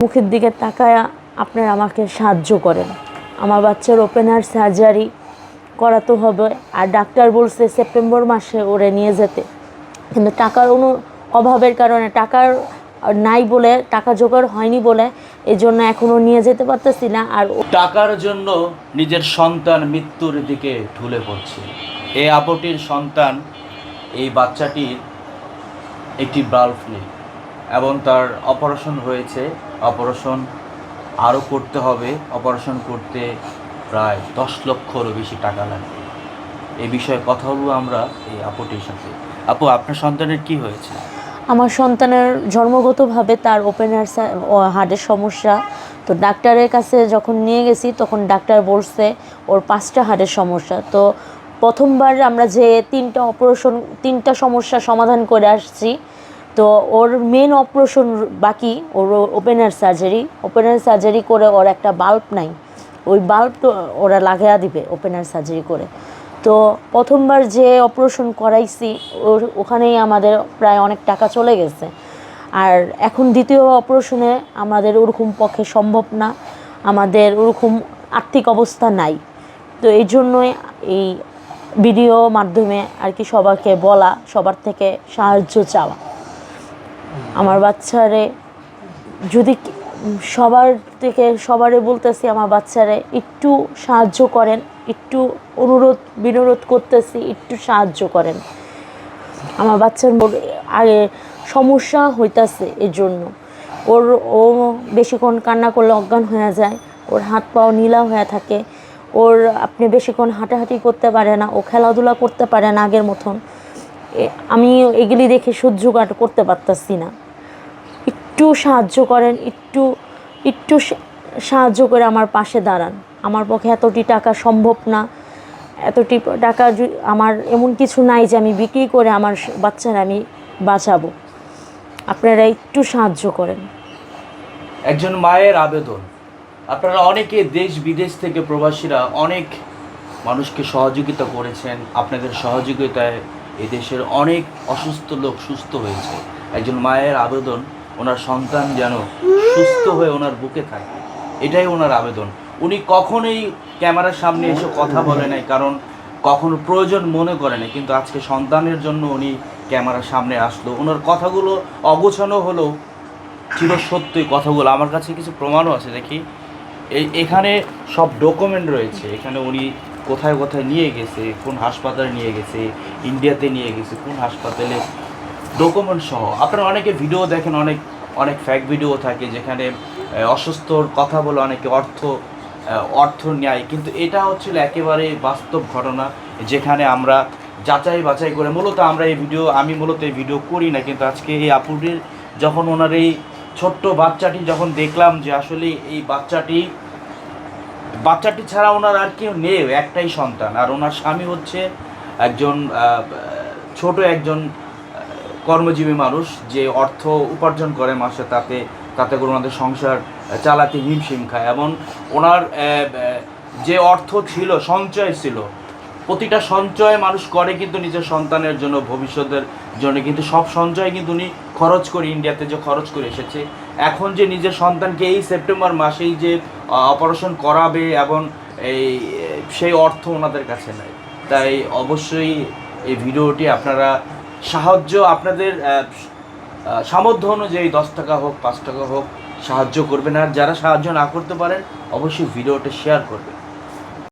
মুখের দিকে তাকায় আপনারা আমাকে সাহায্য করেন। আমার বাচ্চার ওপেনার সার্জারি করাতে হবে আর ডাক্তার বলছে সেপ্টেম্বর মাসে ওরে নিয়ে যেতে। কিন্তু টাকার অনু অভাবের কারণে টাকার নাই বলে, টাকা জোগাড় হয়নি বলে এই জন্য এখনও নিয়ে যেতে পারতেছি না আর টাকার জন্য নিজের সন্তান মৃত্যুর দিকে ঢুলে পড়ছে। এই আপটির সন্তান এই বাচ্চাটির একটি বাল্ব নেই। এবং তার অপারেশন হয়েছে। অপারেশন আরও করতে হবে। অপারেশন করতে প্রায় দশ লক্ষরও বেশি টাকা লাগবে। এই বিষয়ে কথা বলব আমরা এই আপুটির সাথে। আপু, আপনার সন্তানের কি হয়েছে? আমার সন্তানের জন্মগতভাবে তার ওপেনার হার্টের সমস্যা। তো ডাক্তারের কাছে যখন নিয়ে গেছি, তখন ডাক্তার বলছে ওর পাঁচটা হার্টের সমস্যা। তো প্রথমবার আমরা যে তিনটা অপারেশন তিনটা সমস্যা সমাধান করে আসছি তো ওর মেন অপারেশন বাকি, ওর open heart surgery open heart surgery করে ওর একটা বাল্ব নাই। ওই বাল্ব তো ওরা লাগাইয়া দিবে ওপেনার সার্জারি করে। তো প্রথমবার যে অপারেশন করাইছি, ওর ওখানেই আমাদের প্রায় অনেক টাকা চলে গেছে। আর এখন দ্বিতীয় অপারেশনে আমাদের ওরকম পক্ষে সম্ভব না। আমাদের ওরকম আর্থিক অবস্থা নাই। তো এই জন্যই এই ভিডিও মাধ্যমে আর কি সবাইকে বলা, সবার থেকে সাহায্য চাওয়া। আমার বাচ্চারে, যদি সবার থেকে সবারে বলতেছি আমার বাচ্চারে, একটু সাহায্য করেন, একটু অনুরোধ, বিনোরোধ করতেছি, একটু সাহায্য করেন। আমার বাচ্চার আগে সমস্যা হইতাছে এর জন্য ওর, ও বেশিক্ষণ কান্না করলে অজ্ঞান হয়ে যায়, ওর হাত পাও নীলা হয়ে থাকে। ওর, আপনি বেশিক্ষণ হাঁটাহাঁটি করতে পারে না, ও খেলাধুলা করতে পারে না আগের মতন। আমি এগুলি দেখে সহ্য করতে পারতাছি না। একটু সাহায্য করেন, একটু একটু সাহায্য করে আমার পাশে দাঁড়ান। আমার পক্ষে এতটি টাকা সম্ভব না। এতটি টাকা আমার এমন কিছু নাই যে আমি বিক্রি করে আমার বাচ্চার আমি বাঁচাবো। আপনারা একটু সাহায্য করেন। একজন মায়ের আবেদন। আপনারা অনেকে দেশ বিদেশ থেকে প্রবাসীরা অনেক মানুষকে সহযোগিতা করেছেন। আপনাদের সহযোগিতায় এই দেশের অনেক অসুস্থ লোক সুস্থ হয়েছে। একজন মায়ের আবেদন, ওনার সন্তান যেন সুস্থ হয়ে ওনার বুকে থাকে। এটাই ওনার আবেদন। উনি কখনোই ক্যামেরার সামনে এসে কথা বলে নাই, কারণ কখনো প্রয়োজন মনে করে নাই। কিন্তু আজকে সন্তানের জন্য উনি ক্যামেরার সামনে আসলো। ওনার কথাগুলো অগোছানো হলেও ছিল সত্যই কথাগুলো। আমার কাছে কিছু প্রমাণও আছে, দেখি। এই এখানে সব ডকুমেন্ট রয়েছে। এখানে উনি কোথায় কোথায় নিয়ে গেছে, কোন হাসপাতালে নিয়ে গেছে ইন্ডিয়াতে নিয়ে গেছে, কোন হাসপাতালে ডকুমেন্ট সহ। আপনারা অনেকে ভিডিও দেখেন, অনেক অনেক ফ্যাক ভিডিও থাকে যেখানে অসুস্থর কথা বলে অনেকে অর্থ অর্থ নেয়। কিন্তু এটা হচ্ছিল একেবারে বাস্তব ঘটনা যেখানে আমরা যাচাই বাছাই করে, মূলত আমরা এই ভিডিও আমি মূলত এই ভিডিও করি না, কিন্তু আজকে এই আপুটির যখন ওনার এই ছোট্ট বাচ্চাটি যখন দেখলাম যে আসলে এই বাচ্চাটি বাচ্চাটি ছাড়া ওনার আর কেউ নেই, একটাই সন্তান। আর ওনার স্বামী হচ্ছে একজন ছোট একজন কর্মজীবী মানুষ যে অর্থ উপার্জন করে মাসে, তাতে তাতে করে ওনাদের সংসার চালাতে হিমশিম খায়। এবং ওনার যে অর্থ ছিল, সঞ্চয় ছিল, প্রতিটা সঞ্চয় মানুষ করে কিন্তু নিজের সন্তানের জন্য, ভবিষ্যতের জন্য। কিন্তু সব সঞ্চয় কিন্তু উনি খরচ করে, ইন্ডিয়াতে যে খরচ করে এসেছে। এখন যে নিজের সন্তানকে এই সেপ্টেম্বর মাসেই যে অপারেশন করাবে এবং এই, সেই অর্থ ওনাদের কাছে নেই তাই অবশ্যই এই ভিডিওটি আপনারা সাহায্য আপনাদের সামর্থ্য অনুযায়ী দশ টাকা হোক, পাঁচ টাকা হোক, সাহায্য করবেন। আর যারা সাহায্য না করতে পারেন, অবশ্যই ভিডিওটা শেয়ার করবেন।